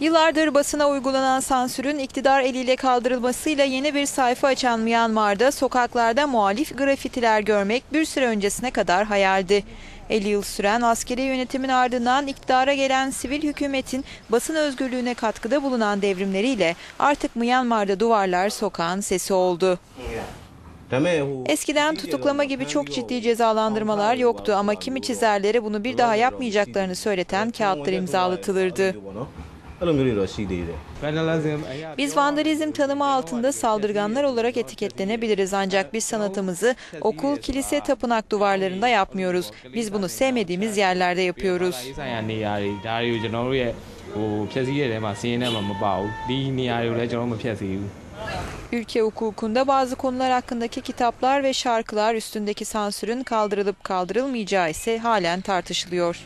Yıllardır basına uygulanan sansürün iktidar eliyle kaldırılmasıyla yeni bir sayfa açan Myanmar'da sokaklarda muhalif grafitiler görmek bir süre öncesine kadar hayaldi. 50 yıl süren askeri yönetimin ardından iktidara gelen sivil hükümetin basın özgürlüğüne katkıda bulunan devrimleriyle artık Myanmar'da duvarlar sokağın sesi oldu. Eskiden tutuklama gibi çok ciddi cezalandırmalar yoktu ama kimi çizerlere bunu bir daha yapmayacaklarını söyleten kağıtlar imzalatılırdı. Biz vandalizm tanımı altında saldırganlar olarak etiketlenebiliriz ancak biz sanatımızı okul, kilise, tapınak duvarlarında yapmıyoruz. Biz bunu sevmediğimiz yerlerde yapıyoruz. ဆိုင်ရာနေရာတွေဒါတွေကိုကျွန်တော်တို့ရဲ့ဟိုဖြည့်စည်းရတဲ့မှာစီးရင်ထဲမှာမပါဘူးဒီနေရာတွေကိုလည်းကျွန်တော်တို့မဖြည့်စည်းဘူး Ülke hukukunda bazı konular hakkındaki kitaplar ve şarkılar üstündeki sansürün kaldırılıp kaldırılmayacağı ise halen tartışılıyor.